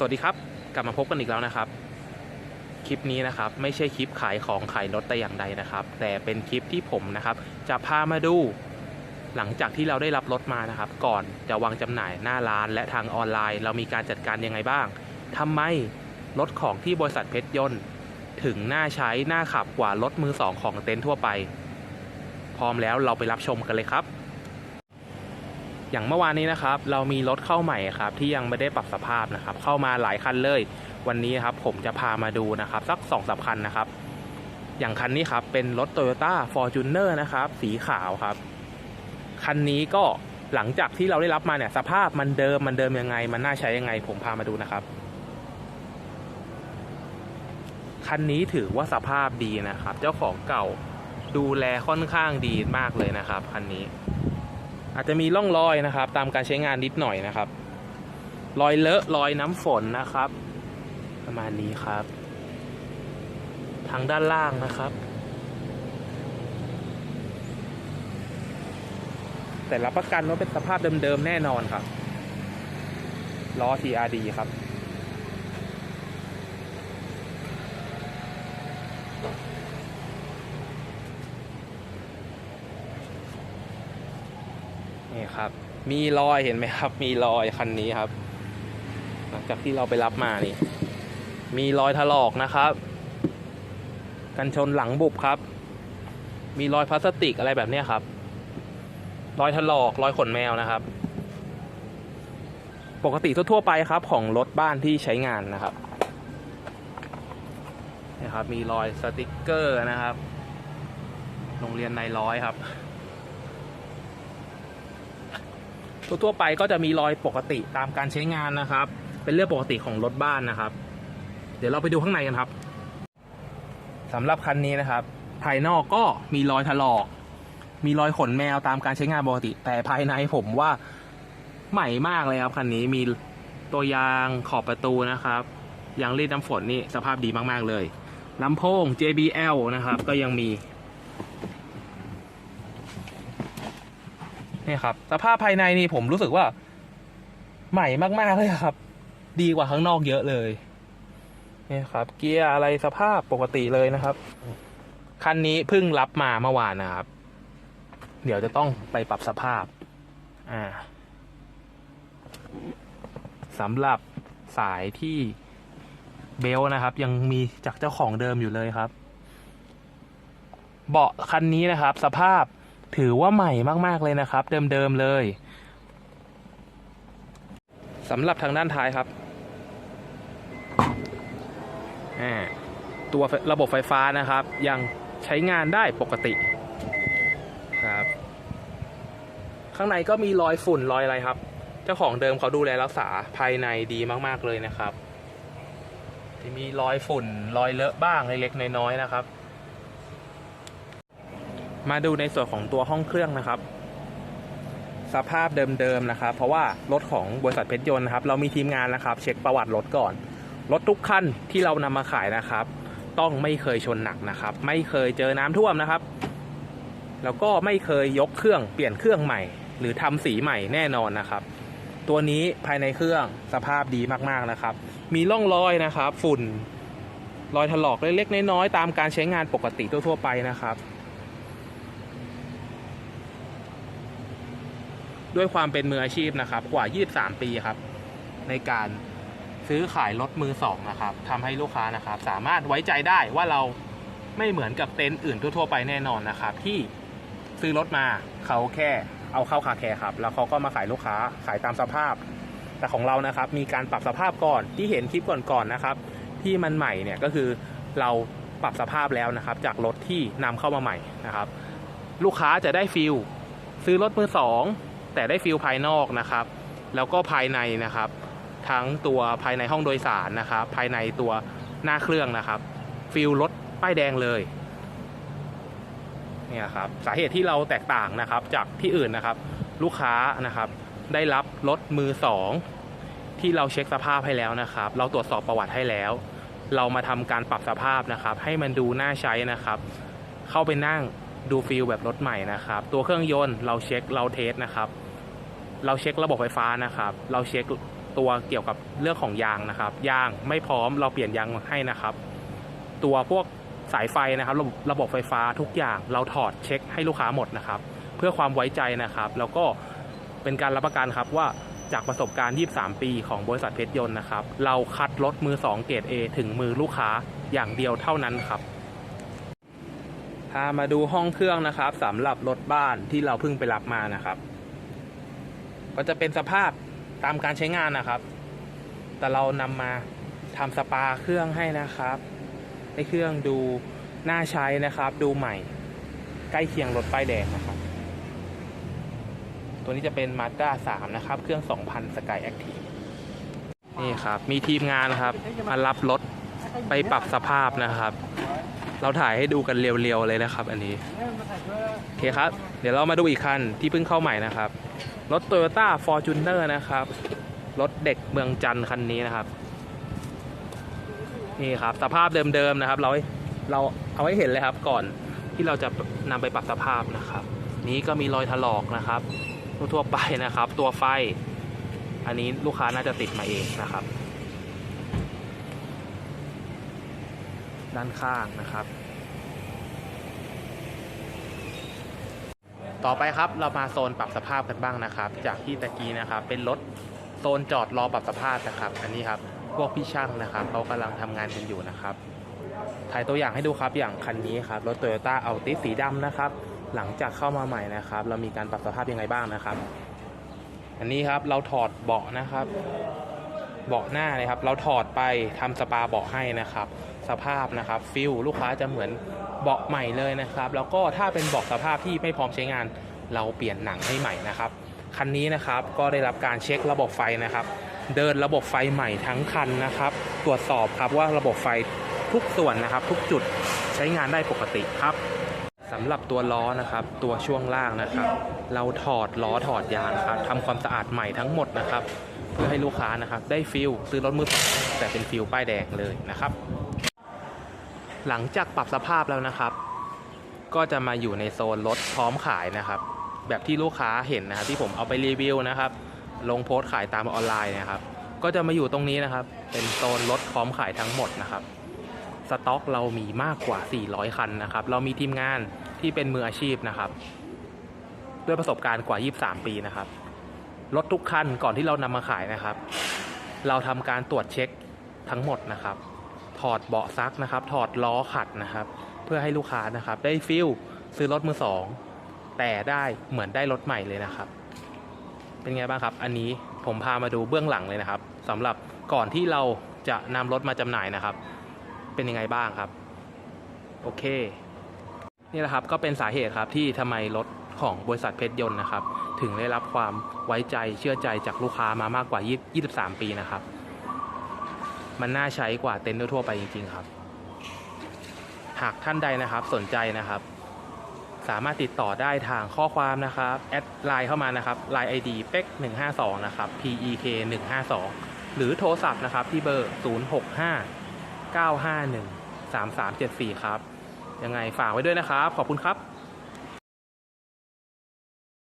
สวัสดีครับ กลับมาพบกันอีกแล้วนะครับ คลิปนี้นะครับ ไม่ใช่คลิปขายของขายรถแต่อย่างใดนะครับ แต่เป็นคลิปที่ผมนะครับ จะพามาดู หลังจากที่เราได้รับรถมานะครับ ก่อนจะวางจำหน่ายหน้าร้านและทางออนไลน์ เรามีการจัดการยังไงบ้างทำไมรถของที่บริษัทเพชรยนต์ ถึงน่าใช้น่าขับกว่ารถมือสองของเต็นท์ทั่วไป พร้อมแล้วเราไปรับชมกันเลยครับ อย่างเมื่อวานนี้นะครับเรามีรถเข้าใหม่ครับที่ยังไม่ได้ปรับสภาพนะครับ เข้ามาหลายคันเลย วันนี้ครับผมจะพามาดูนะครับสัก2อสคันนะครับ อย่างคันนี้ครับเป็นรถ Toyota Fortuner นะครับสีขาวครับ คันนี้ก็หลังจากที่เราได้รับมาเนี่ยสภาพมันเดิมมันเดิมยังไง มันน่าใช้ยังไง ผมพามาดูนะครับ คันนี้ถือว่าสภาพดีนะครับ เจ้าของเก่าดูแลค่อนข้างดีมากเลยนะครับคันนี้ อาจจะมีร่องรอยนะครับ ตามการใช้งานนิดหน่อยนะครับ รอยเลอะรอยน้ำฝนนะครับ ประมาณนี้ครับ ทางด้านล่างนะครับ แต่รับประกันว่าเป็นสภาพเดิมๆแน่นอนครับล้อ TRD ครับ ครับ มีรอยเห็นไหมครับ มีรอยคันนี้ครับ หลังจากที่เราไปรับมานี่ มีรอยถลอกนะครับ กันชนหลังบุบครับ มีรอยพลาสติกอะไรแบบนี้ครับ รอยถลอกรอยขนแมวนะครับ ปกติทั่วๆไปครับ ของรถบ้านที่ใช้งานนะครับนี่ครับมีรอยสติกเกอร์นะครับ โรงเรียนนายร้อยครับ ทั่วไปก็จะมีรอยปกติตามการใช้งานนะครับ เป็นเรื่องปกติของรถบ้านนะครับ เดี๋ยวเราไปดูข้างในกันครับสำหรับคันนี้นะครับ ภายนอกก็มีรอยถลอก มีรอยขนแมวตามการใช้งานปกติ แต่ภายในผมว่าใหม่มากเลยครับคันนี้มีตัวยางขอบประตูนะครับยางรีดน้ำฝนนี่สภาพดีมากๆเลยลำโพง JBL นะครับ ก็ยังมี นี่ครับสภาพภายในนี่ผมรู้สึกว่า ใหม่มากๆเลยครับ ดีกว่าข้างนอกเยอะเลยนี่ครับ เกียร์อะไรสภาพปกติเลยนะครับคันนี้เพิ่งรับมาเมื่อวานนะครับ เดี๋ยวจะต้องไปปรับสภาพ อ่าสำหรับสายที่เบลนะครับ ยังมีจากเจ้าของเดิมอยู่เลยครับ เบาะคันนี้นะครับ สภาพ ถือว่าใหม่มากๆเลยนะครับ เดิมๆเลยสำหรับทางด้านท้ายครับ ตัวระบบไฟฟ้านะครับ ยังใช้งานได้ปกติครับ ข้างในก็มีรอยฝุ่นรอยอะไรครับ เจ้าของเดิมเขาดูแลรักษาภายในดีมากๆเลยนะครับ ที่มีรอยฝุ่นรอยเลอะบ้างเล็กๆน้อยๆนะครับ มาดูในส่วนของตัวห้องเครื่องนะครับ สภาพเดิมๆนะครับ เพราะว่ารถของบริษัทเพชรยนต์นะครับ เรามีทีมงานนะครับ เช็คประวัติรถก่อน รถทุกคันที่เรานำมาขายนะครับ ต้องไม่เคยชนหนักนะครับ ไม่เคยเจอน้ำท่วมนะครับ แล้วก็ไม่เคยยกเครื่องเปลี่ยนเครื่องใหม่ หรือทำสีใหม่แน่นอนนะครับ ตัวนี้ภายในเครื่องสภาพดีมากๆนะครับ มีร่องรอยนะครับ ฝุ่นรอยถลอกเล็กๆน้อยๆตามการใช้งานปกติทั่วๆไปนะครับ ด้วยความเป็นมืออาชีพนะครับ กว่า 23 ปีครับ ในการซื้อขายรถมือสองนะครับทำให้ลูกค้านะครับ สามารถไว้ใจได้ว่าเราไม่เหมือนกับเต็นท์อื่นทั่วๆไปแน่นอนนะครับ ที่ซื้อรถมาเขาแค่เอาเข้าคาแคร์ครับ แล้วเขาก็มาขายลูกค้าขายตามสภาพ แต่ของเรานะครับ มีการปรับสภาพก่อนที่เห็นคลิปก่อนๆนะครับ ที่มันใหม่เนี่ยก็คือเราปรับสภาพแล้วนะครับ จากรถที่นำเข้ามาใหม่นะครับ ลูกค้าจะได้ฟิลซื้อรถมือสอง แต่ได้ฟิลภายนอกนะครับ แล้วก็ภายในนะครับ ทั้งตัวภายในห้องโดยสารนะครับ ภายในตัวหน้าเครื่องนะครับฟิลรถป้ายแดงเลยเนี่ยครับสาเหตุที่เราแตกต่างนะครับ จากที่อื่นนะครับ ลูกค้านะครับ ได้รับรถมือสองที่เราเช็คสภาพให้แล้วนะครับ เราตรวจสอบประวัติให้แล้ว เรามาทำการปรับสภาพนะครับ ให้มันดูน่าใช้นะครับ เข้าไปนั่งดูฟิลแบบรถใหม่นะครับ ตัวเครื่องยนต์เราเช็คเราเทสนะครับ เราเช็คระบบไฟฟ้านะครับ เราเช็คตัวเกี่ยวกับเรื่องของยางนะครับ ยางไม่พร้อมเราเปลี่ยนยางให้นะครับ ตัวพวกสายไฟนะครับ ระบบระบบไฟฟ้าทุกอย่างเราถอดเช็คให้ลูกค้าหมดนะครับ เพื่อความไว้ใจนะครับ แล้วก็เป็นการรับประกันครับว่าจากประสบการณ์ 23 ปีของบริษัทเพชรยนต์นะครับ เราคัดรถมือ 2 เกรด A ถึงมือลูกค้าอย่างเดียวเท่านั้นครับ พามาดูห้องเครื่องนะครับสำหรับรถบ้านที่เราเพิ่งไปรับมานะครับ ก็จะเป็นสภาพตามการใช้งานนะครับ แต่เรานำมาทำสปาเครื่องให้นะครับให้เครื่องดูน่าใช้นะครับ ดูใหม่ ใกล้เคียงรถป้ายแดงนะครับ ตัวนี้จะเป็น Mazda 3 นะครับ เครื่อง 2000 Sky Active นี่ครับ มีทีมงานครับ มารับรถไปปรับสภาพนะครับ เราถ่ายให้ดูกันเรียวๆเลยนะครับ อันนี้โอเคครับ เดี๋ยวเรามาดูอีกคันที่เพิ่งเข้าใหม่นะครับ รถ Toyota Fortuner นะครับ รถเด็กเมืองจันทร์คันนี้นะครับ นี่ครับ สภาพเดิมๆนะครับ เราเราเอาให้เห็นเลยครับก่อนที่เราจะนำไปปรับสภาพนะครับ นี้ก็มีรอยถลอกนะครับทั่วไปนะครับ ตัวไฟ อันนี้ลูกค้าน่าจะติดมาเองนะครับ ด้านข้างนะครับ ต่อไปครับเรามาโซนปรับสภาพกันบ้างนะครับ จากที่ตะกี้นะครับ เป็นรถโซนจอดรอปรับสภาพนะครับ อันนี้ครับพวกพี่ช่างนะครับเขากำลังทำงานกันอยู่นะครับถ่ายตัวอย่างให้ดูครับอย่างคันนี้ครับรถ Toyota a l t i สีดำนะครับ หลังจากเข้ามาใหม่นะครับ เรามีการปรับสภาพยังไงบ้างนะครับ อันนี้ครับเราถอดเบาะนะครับ เบาะหน้านะครับ เราถอดไปทำสปาเบาะให้นะครับ สภาพนะครับฟิลลูกค้าจะเหมือนเบาะใหม่เลยนะครับ แล้วก็ถ้าเป็นเบาะสภาพที่ไม่พร้อมใช้งาน เราเปลี่ยนหนังให้ใหม่นะครับคันนี้นะครับก็ได้รับการเช็คระบบไฟนะครับ เดินระบบไฟใหม่ทั้งคันนะครับ ตรวจสอบครับว่าระบบไฟทุกส่วนนะครับ ทุกจุดใช้งานได้ปกติครับสำหรับตัวล้อนะครับ ตัวช่วงล่างนะครับ เราถอดล้อถอดยางครับทำความสะอาดใหม่ทั้งหมดนะครับ พื่อให้ลูกค้านะครับได้ฟิลซื้อรถมือสองแต่เป็นฟิลป้ายแดงเลยนะครับ หลังจากปรับสภาพแล้วนะครับ ก็จะมาอยู่ในโซนรถพร้อมขายนะครับ แบบที่ลูกค้าเห็นนะครับที่ผมเอาไปรีวิวนะครับ ลงโพสต์ขายตามออนไลน์นะครับ ก็จะมาอยู่ตรงนี้นะครับ เป็นโซนรถพร้อมขายทั้งหมดนะครับสต็อกเรามีมากกว่า 400 คันนะครับ เรามีทีมงานที่เป็นมืออาชีพนะครับ ด้วยประสบการณ์กว่า 23 ปีนะครับ รถทุกคันก่อนที่เรานำมาขายนะครับ เราทำการตรวจเช็คทั้งหมดนะครับ ถอดเบาะซักนะครับ ถอดล้อขัดนะครับ เพื่อให้ลูกค้านะครับ ได้ฟิลซื้อรถมือสองแต่ได้เหมือนได้รถใหม่เลยนะครับ เป็นไงบ้างครับ อันนี้ผมพามาดูเบื้องหลังเลยนะครับสำหรับก่อนที่เราจะนำรถมาจำหน่ายนะครับ เป็นยังไงบ้างครับ โอเค นี่แหละครับก็เป็นสาเหตุครับที่ทำไมรถของบริษัทเพชรยนต์นะครับ ถึงได้รับความไว้ใจเชื่อใจจากลูกค้ามามากกว่า 23 ปีนะครับ มันน่าใช้กว่าเต็นท์ทั่วไปจริง ๆ ครับ หากท่านใดนะครับสนใจนะครับ สามารถติดต่อได้ทางข้อความนะครับแอดไลน์เข้ามานะครับไลน์ ID เป็ก152 นะครับ PEK 152 หรือโทรศัพท์นะครับที่เบอร์ 065 951 3374 ครับ ยังไงฝากไว้ด้วยนะครับ ขอบคุณครับ